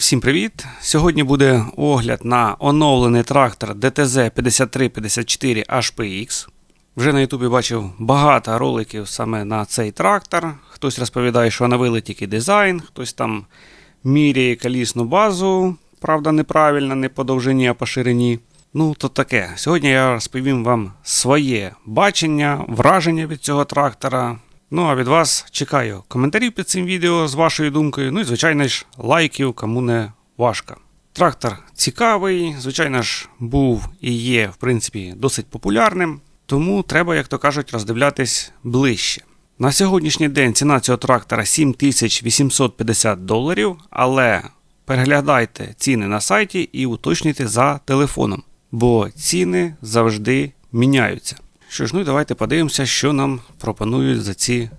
Всім привіт! Сьогодні буде огляд на оновлений трактор DTZ 5354 HPX. Вже на Ютубі бачив багато роликів саме на цей трактор. Хтось розповідає, що оновили тільки дизайн, хтось там міряє колісну базу, правда, неправильно, не по довжині, а по ширині. Ну, то таке. Сьогодні я розповім вам своє бачення, враження від цього трактора. Ну а від вас чекаю коментарів під цим відео з вашою думкою. Ну і звичайно ж лайків, кому не важко. Трактор цікавий, звичайно ж, був і є, в принципі, досить популярним, тому треба, як то кажуть, роздивлятись ближче. На сьогоднішній день ціна цього трактора 7850 доларів, але переглядайте ціни на сайті і уточнюйте за телефоном, бо ціни завжди міняються. Що ж, ну і давайте подивимося, що нам пропонують за ці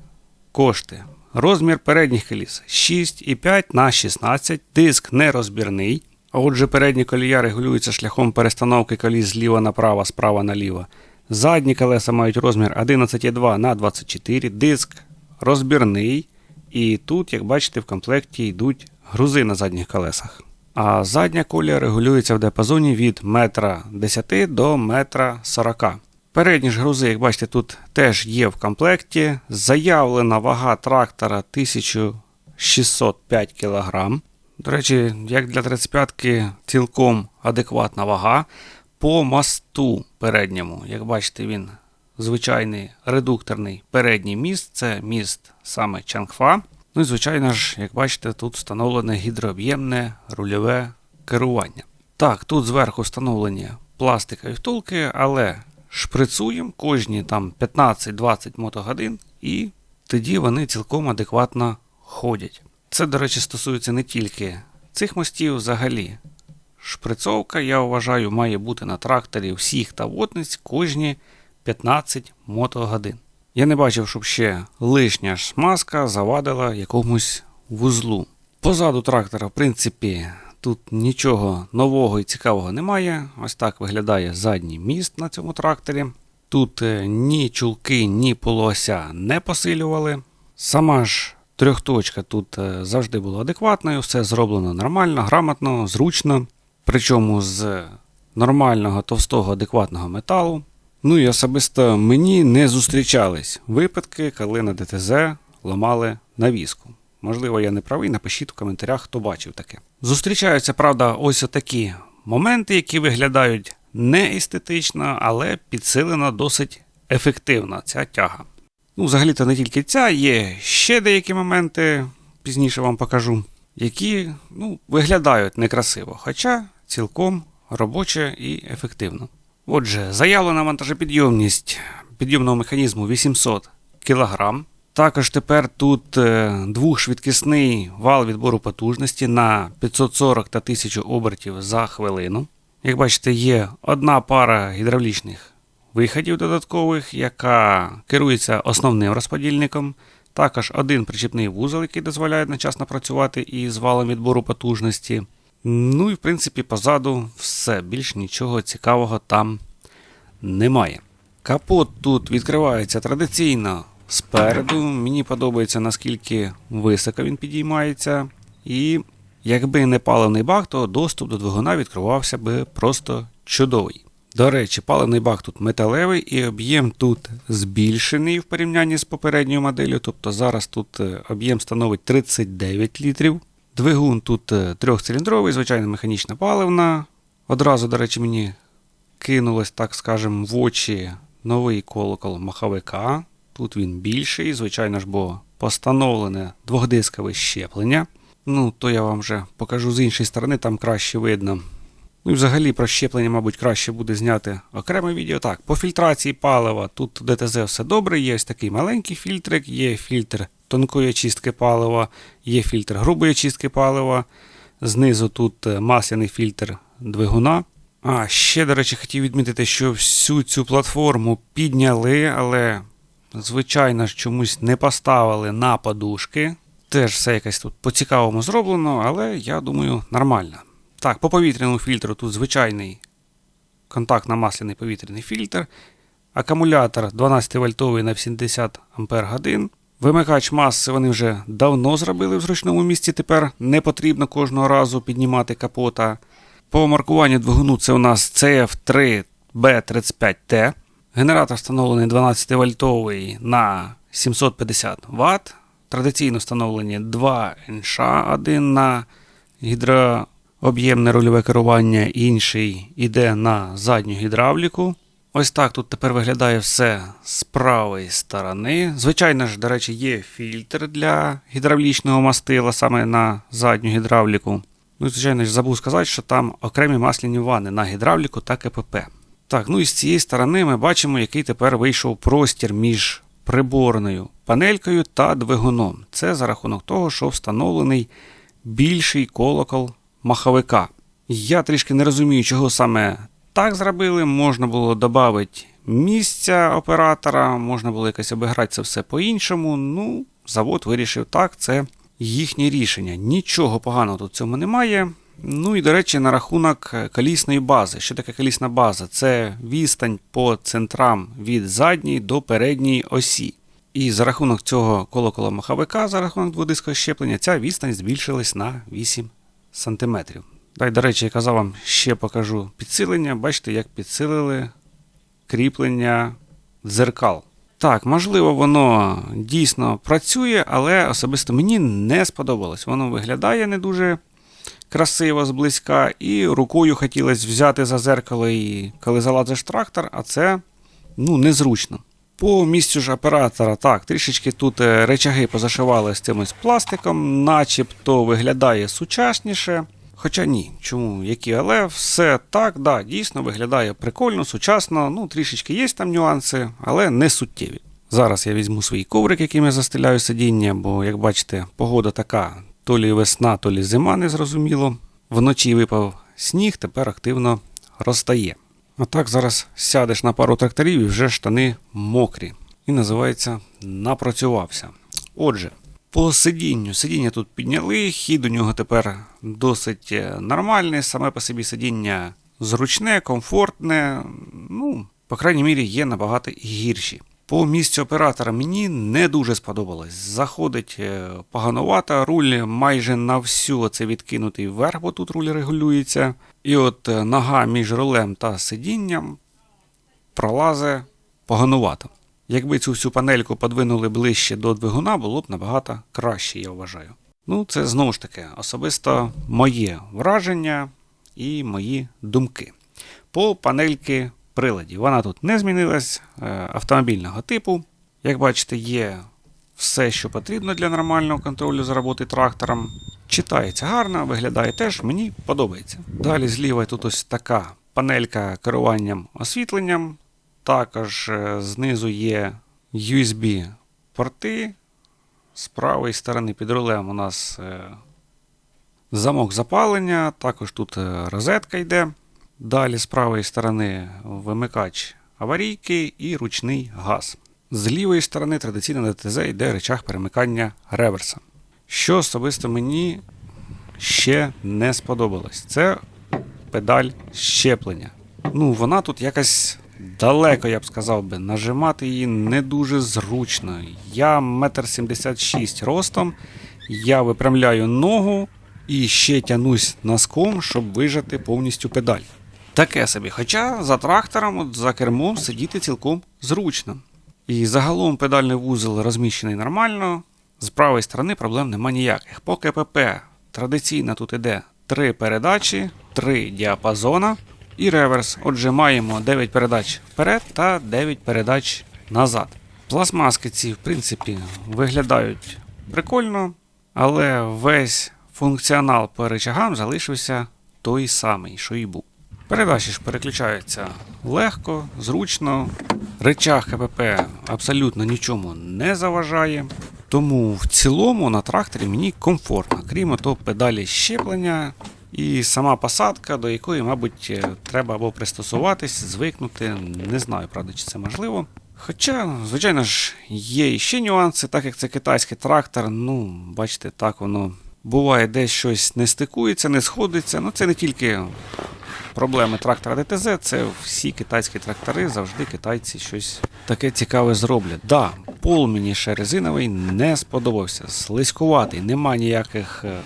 кошти. Розмір передніх коліс 6,5 на 16, диск нерозбірний. А отже, передні колія регулюються шляхом перестановки коліс зліва направо, справа наліво. Задні колеса мають розмір 11,2 на 24, диск розбірний. І тут, як бачите, в комплекті йдуть грузи на задніх колесах. А задня колія регулюється в диапазоні від 1,10 м до 1,40 м. Передні ж грузи, як бачите, тут теж є в комплекті. Заявлена вага трактора 1605 кг. До речі, як для 35-ки цілком адекватна вага. По мосту передньому, як бачите, він звичайний редукторний передній міст, це міст саме Чангфа. Ну і звичайно ж, як бачите, тут встановлене гідрооб'ємне рульове керування. Так, тут зверху встановлені пластикові втулки, але шприцуємо кожні там 15-20 мотогодин, і тоді вони цілком адекватно ходять. Це, до речі, стосується не тільки цих мостів взагалі. Шприцовка, я вважаю, має бути на тракторі всіх та водниць кожні 15 мотогодин. Я не бачив, щоб ще лишня смазка завадила якомусь вузлу. Позаду трактора, в принципі, тут нічого нового і цікавого немає. Ось так виглядає задній міст на цьому тракторі. Тут е, ні чулки, ні полуося не посилювали. Сама ж трьохточка тут е, завжди була адекватною, все зроблено нормально, грамотно, зручно. Причому з нормального товстого адекватного металу. Ну і особисто мені не зустрічались випадки, коли на ДТЗ ламали навіску. Можливо, я не правий, напишіть в коментарях, хто бачив таке. Зустрічаються, правда, ось такі моменти, які виглядають не естетично, але підсилена досить ефективна ця тяга. Ну, взагалі-то не тільки ця, є ще деякі моменти, пізніше вам покажу, які ну, виглядають некрасиво, хоча цілком робоче і ефективно. Отже, заявлена вантажопідйомність підйомного механізму 800 кг. Також тепер тут е, двохшвидкісний вал відбору потужності на 540 та 1000 обертів за хвилину. Як бачите, є одна пара гідравлічних виходів додаткових, яка керується основним розподільником. Також один причіпний вузол, який дозволяє одночасно працювати із валом відбору потужності. Ну і в принципі позаду все, більш нічого цікавого там немає. Капот тут відкривається традиційно спереду. Мені подобається наскільки високо він підіймається. І якби не паливний бак, то доступ до двигуна відкривався би просто чудовий. До речі, паливний бак тут металевий і об'єм тут збільшений в порівнянні з попередньою моделлю. Тобто зараз тут е, об'єм становить 39 літрів. Двигун тут е, трьохциліндровий, звичайно, механічна паливна. Одразу, до речі, мені кинулось, так скажемо, в очі новий колокол маховика. Тут він більший, звичайно ж, бо постановлене двохдискове щеплення. Ну, то я вам вже покажу з іншої сторони, там краще видно. Ну і взагалі про щеплення, мабуть, краще буде зняти окреме відео. Так, по фільтрації палива тут ДТЗ все добре, є ось такий маленький фільтрик, є фільтр тонкої очистки палива, є фільтр грубої очистки палива. Знизу тут е, масляний фільтр двигуна. А, ще, до речі, хотів відмітити, що всю цю платформу підняли, але, звичайно ж, чомусь не поставили на подушки. Теж все якось тут по-цікавому зроблено, але я думаю, нормально. Так, по повітряному фільтру тут звичайний контактно-масляний повітряний фільтр. Акумулятор 12 вольтовий на 70 Ах. Вимикач маси вони вже давно зробили в зручному місці, тепер не потрібно кожного разу піднімати капота. По маркуванню двигуну це у нас CF3B35T. Генератор встановлений 12 вольтовий на 750 Вт. Традиційно встановлені два НШ, один на гідрооб'ємне рульове керування, інший іде на задню гідравліку. Ось так тут тепер виглядає все з правої сторони. Звичайно ж, до речі, є фільтр для гідравлічного мастила саме на задню гідравліку. Ну, звичайно ж, забув сказати, що там окремі масляні ванни на гідравліку та КПП. Так, ну і з цієї сторони ми бачимо, який тепер вийшов простір між приборною панелькою та двигуном. Це за рахунок того, що встановлений більший колокол маховика. Я трішки не розумію, чого саме так зробили. Можна було додати місця оператора, можна було якось обіграти це все по-іншому. Ну, завод вирішив так, це їхнє рішення. Нічого поганого тут цьому немає. Ну і, до речі, на рахунок колісної бази. Що таке колісна база? Це відстань по центрам від задньої до передньої осі. І за рахунок цього колокола маховика, за рахунок дводискового щеплення, ця відстань збільшилась на 8 см. Дай, до речі, я казав вам, ще покажу підсилення. Бачите, як підсилили кріплення дзеркал. Так, можливо, воно дійсно працює, але особисто мені не сподобалось. Воно виглядає не дуже красиво зблизька, і рукою хотілося взяти за зеркало, і коли залазиш трактор, а це ну, незручно. По місцю ж оператора, так, трішечки тут е, речаги позашивали з цимось пластиком, начебто виглядає сучасніше. Хоча ні, чому які, але все так, да, дійсно виглядає прикольно, сучасно. Ну, трішечки є там нюанси, але не суттєві. Зараз я візьму свій коврик, яким я застеляю сидіння, бо, як бачите, погода така: то лі весна, то лі зима, незрозуміло. Вночі випав сніг, тепер активно розтає. А так зараз сядеш на пару тракторів і вже штани мокрі. І називається напрацювався. Отже, по сидінню. Сидіння тут підняли, хід у нього тепер досить е, нормальний, саме по собі сидіння зручне, комфортне. Ну, по крайній мірі, є набагато гірші. По місцю оператора мені не дуже сподобалось. Заходить е, поганувато, руль майже на всю це відкинутий вверх, бо тут руль регулюється. І от е, нога між рулем та сидінням пролазить поганувато. Якби цю всю панельку подвинули ближче до двигуна, було б набагато краще, я вважаю. Ну, це знову ж таки особисто моє враження і мої думки. По панельки приладів. Вона тут не змінилась е, автомобільного типу. Як бачите, є все, що потрібно для нормального контролю за роботи трактором. Читається гарно, виглядає теж, мені подобається. Далі зліва тут ось така панелька керуванням освітленням. Також е, знизу є USB-порти. З правої сторони під рулем у нас е, замок запалення, також тут розетка йде. Далі з правої сторони вимикач аварійки і ручний газ. З лівої сторони традиційно на ТЗ йде речах перемикання реверса. Що особисто мені ще не сподобалось, це педаль щеплення. Ну, вона тут якась далеко, я б сказав би, нажимати її не дуже зручно. Я 1,76 м ростом, я випрямляю ногу і ще тянусь носком, щоб вижати повністю педаль. Таке собі, хоча за трактором, от, за кермом сидіти цілком зручно. І загалом педальний вузол розміщений нормально. З правої сторони проблем нема ніяких. По КПП традиційно тут іде 3 передачі, 3 діапазона і реверс. Отже, маємо 9 передач вперед та 9 передач назад. Пластмаски ці, в принципі, виглядають прикольно, але весь функціонал по речагам залишився той самий, що і був. Передачі ж переключаються легко, зручно. Речах КПП абсолютно нічому не заважає. Тому в цілому на тракторі мені комфортно, крім того педалі щеплення і сама посадка, до якої, мабуть, е, треба або пристосуватись, звикнути. Не знаю, правда, чи це можливо. Хоча, звичайно ж, є і ще нюанси, так як це китайський трактор, ну, бачите, так воно буває, десь щось не стикується, не сходиться. Ну, це не тільки проблеми трактора ДТЗ, це всі китайські трактори, завжди китайці щось таке цікаве зроблять. Да, Пол мені ще резиновий не сподобався. Слизькуватий, нема ніяких е,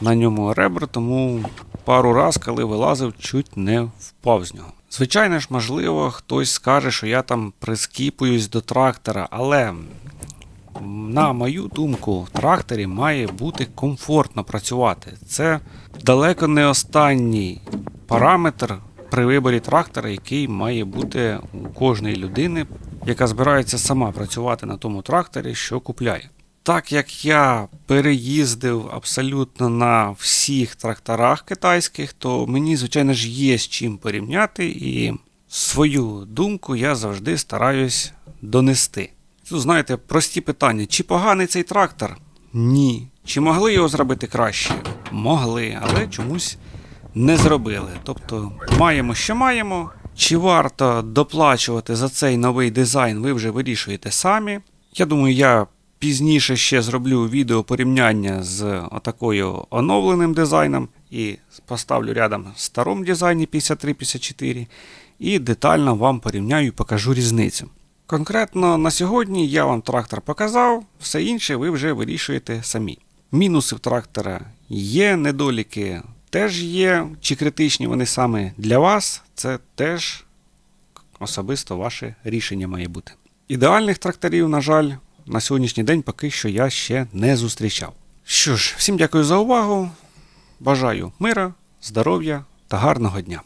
на ньому ребр, тому пару раз, коли вилазив, чуть не впав з нього. Звичайно ж, можливо, хтось скаже, що я там прискіпуюсь до трактора, але на мою думку, в тракторі має бути комфортно працювати. Це далеко не останній параметр при виборі трактора, який має бути у кожної людини, яка збирається сама працювати на тому тракторі, що купляє. Так як я переїздив абсолютно на всіх тракторах китайських, то мені, звичайно ж, є з чим порівняти, і свою думку я завжди стараюсь донести. Тут, знаєте, прості питання: чи поганий цей трактор? Ні. Чи могли його зробити краще? Могли, але чомусь не зробили. Тобто маємо, що маємо. Чи варто доплачувати за цей новий дизайн, ви вже вирішуєте самі. Я думаю, я пізніше ще зроблю відео порівняння з отакою оновленим дизайном і поставлю рядом старому дизайні 53-54 і детально вам порівняю і покажу різницю. Конкретно на сьогодні я вам трактор показав, все інше ви вже вирішуєте самі. Мінуси в трактора є, недоліки теж є. Чи критичні вони саме для вас, це теж особисто ваше рішення має бути. Ідеальних тракторів, на жаль, на сьогоднішній день поки що я ще не зустрічав. Що ж, всім дякую за увагу. Бажаю мира, здоров'я та гарного дня.